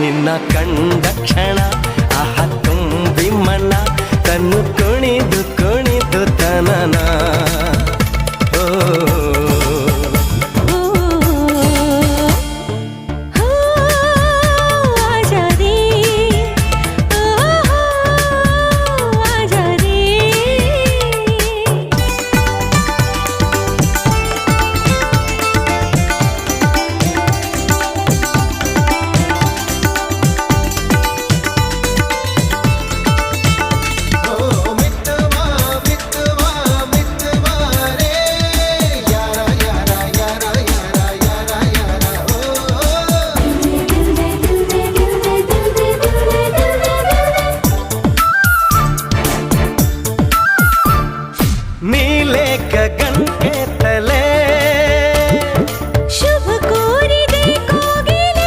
ನಿನ್ನ ಕಂಡ ಕ್ಷಣ. నీ